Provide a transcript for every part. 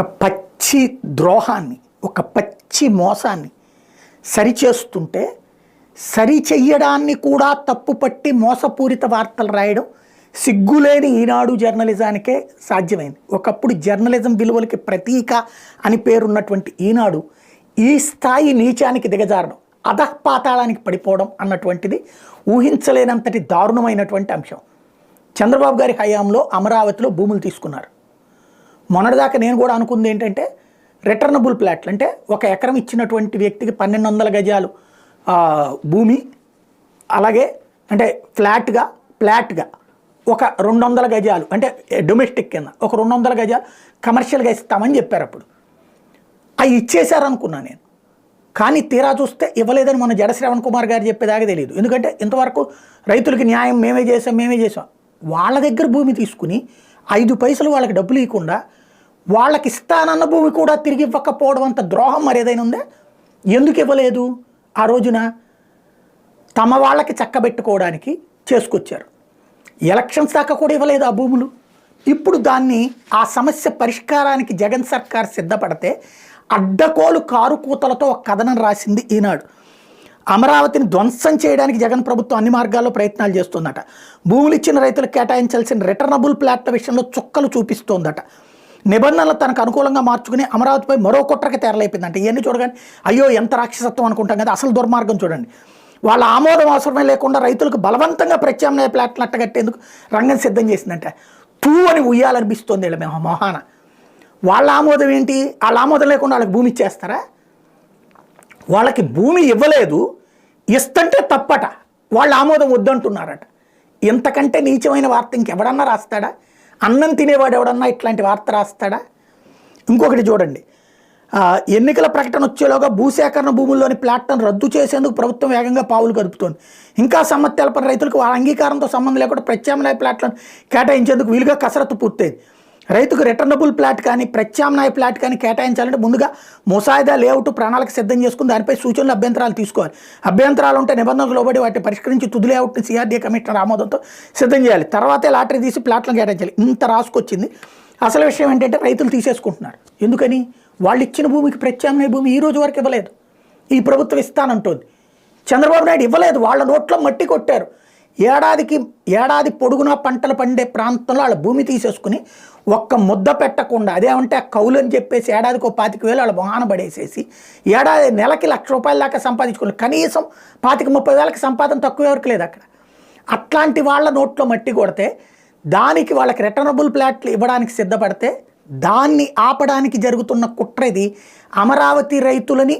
ఒక పచ్చి ద్రోహాన్ని ఒక పచ్చి మోసాన్ని సరిచేస్తుంటే సరిచెయ్యడాన్ని కూడా తప్పుపట్టి మోసపూరిత వార్తలు రాయడం సిగ్గులేని ఈనాడు జర్నలిజానికే సాధ్యమైంది. ఒకప్పుడు జర్నలిజం విలువలకి ప్రతీక అని పేరున్నటువంటి ఈనాడు ఈ స్థాయి నీచానికి దిగజారడం అధపాతాళానికి పడిపోవడం అన్నటువంటిది ఊహించలేనంతటి దారుణమైనటువంటి అంశం. చంద్రబాబు గారి హయాంలో అమరావతిలో భూములు తీసుకున్నారు. మొన్నటిదాకా నేను కూడా అనుకుంది ఏంటంటే రిటర్నబుల్ ప్లాట్లు అంటే ఒక ఎకరం ఇచ్చినటువంటి వ్యక్తికి పన్నెండు వందల గజాలు భూమి అలాగే అంటే ఫ్లాట్గా ఫ్లాట్గా ఒక రెండు వందల గజాలు అంటే డొమెస్టిక్ కింద ఒక రెండు వందల గజాలు కమర్షియల్గా ఇస్తామని చెప్పారు అప్పుడు. అవి ఇచ్చేశారనుకున్నా నేను. కానీ తీరా చూస్తే ఇవ్వలేదని మన జడశ్రవణ్ కుమార్ గారు చెప్పేదాకా తెలియదు ఎందుకంటే ఇంతవరకు రైతులకి న్యాయం మేమే చేసాం మేమే చేసాం వాళ్ళ దగ్గర భూమి తీసుకుని ఐదు పైసలు వాళ్ళకి డబ్బులు ఇవ్వకుండా వాళ్ళకి ఇస్తానన్న భూమి కూడా తిరిగి ఇవ్వకపోవడం అంత ద్రోహం మరి ఏదైనా ఉందా? ఎందుకు ఇవ్వలేదు? ఆ రోజున తమ వాళ్ళకి చక్కబెట్టుకోవడానికి చేసుకొచ్చారు. ఎలక్షన్స్ దాకా కూడా ఇవ్వలేదు ఆ భూములు. ఇప్పుడు దాన్ని ఆ సమస్య పరిష్కారానికి జగన్ సర్కార్ సిద్ధపడితే అడ్డకోలు కారు కూతలతో ఒక కథనం రాసింది ఈనాడు. అమరావతిని ధ్వంసం చేయడానికి జగన్ ప్రభుత్వం అన్ని మార్గాల్లో ప్రయత్నాలు చేస్తుందట. భూములు ఇచ్చిన రైతులకు కేటాయించాల్సిన రిటర్నబుల్ ప్లాట్ల విషయంలో చుక్కలు చూపిస్తోందట. నిబంధనలు తనకు అనుకూలంగా మార్చుకుని అమరావతిపై మరో కుట్రకి తెరలేపిందంట. ఇవన్నీ చూడగానే అయ్యో ఎంత రాక్షసత్వం అనుకుంటాం కదా అసలు దుర్మార్గం చూడండి. వాళ్ళ ఆమోదం అవసరమే లేకుండా రైతులకు బలవంతంగా ప్రత్యామ్నాయ ప్లాట్లు అట్టగట్టేందుకు రంగం సిద్ధం చేసిందంటే. తూ అని ఉయ్యాలనిపిస్తోంది వీళ్ళ మేము మొహాన. వాళ్ళ ఆమోదం ఏంటి? వాళ్ళ ఆమోదం లేకుండా వాళ్ళకి భూమి ఇచ్చేస్తారా? వాళ్ళకి భూమి ఇవ్వలేదు ఇస్తంటే తప్పట. వాళ్ళ ఆమోదం వద్దంటున్నారట. ఇంతకంటే నీచమైన వార్త ఇంకెవడన్నా రాస్తాడా? అన్నం తినేవాడు ఎవడన్నా ఇట్లాంటి వార్త రాస్తాడా? ఇంకొకటి చూడండి. ఎన్నికల ప్రకటన వచ్చేలోగా భూసేకరణ భూముల్లోని ప్లాట్లను రద్దు చేసేందుకు ప్రభుత్వం వేగంగా పావులు కదుపుతోంది. ఇంకా సమ్మతి తెలపని రైతులకు వారి అంగీకారంతో సంబంధం లేకుండా ప్రత్యామ్నాయ ప్లాట్లను కేటాయించేందుకు వీలుగా కసరత్తు పూర్తయింది. రైతుకు రిటర్నబుల్ ప్లాట్ కానీ ప్రత్యామ్నాయ ప్లాట్ కానీ కేటాయించాలంటే ముందుగా ముసాయిదా లేఅవుట్ ప్రణాళిక సిద్ధం చేసుకుని దానిపై సూచనలు అభ్యంతరాలు తీసుకోవాలి. అభ్యంతరాలు ఉంటే నిబంధనలు లోబడి వాటిని పరిష్కరించి తుది లేఅవుట్ని సిఆర్డీఏ కమిషనర్ ఆమోదంతో సిద్ధం చేయాలి. తర్వాతే లాటరీ తీసి ప్లాట్లను కేటాయించాలి. ఇంత రాసుకొచ్చింది. అసలు విషయం ఏంటంటే రైతులు తీసేసుకుంటున్నారు. ఎందుకని? వాళ్ళు ఇచ్చిన భూమికి ప్రత్యామ్నాయ భూమి ఈ రోజు వరకు ఇవ్వలేదు. ఈ ప్రభుత్వం ఇస్తానంటోంది. చంద్రబాబు నాయుడు ఇవ్వలేదు. వాళ్ళ నోట్లో మట్టి కొట్టారు. ఏడాదికి ఏడాది పొడుగునా పంటలు పండే ప్రాంతంలో వాళ్ళ భూమి తీసేసుకుని ఒక్క ముద్ద పెట్టకుండా అదేమంటే ఆ కౌలు అని చెప్పేసి ఏడాదికి ఒక పాతిక వేలు వాళ్ళ మొహాన పడేసేసి ఏడాది నెలకి లక్ష రూపాయల దాకా సంపాదించుకుని కనీసం పాతిక ముప్పై వేలకి సంపాదన తక్కువ ఎవరికి లేదు అక్కడ. అట్లాంటి వాళ్ళ నోట్లో మట్టి కొడితే దానికి వాళ్ళకి రిటర్నబుల్ ప్లాట్లు ఇవ్వడానికి సిద్ధపడితే దాన్ని ఆపడానికి జరుగుతున్న కుట్ర ఇది. అమరావతి రైతులని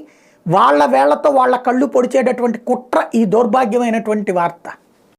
వాళ్ళ వేళ్ళతో వాళ్ళ కళ్ళు పొడిచేటటువంటి కుట్ర ఈ దౌర్భాగ్యమైనటువంటి వార్త.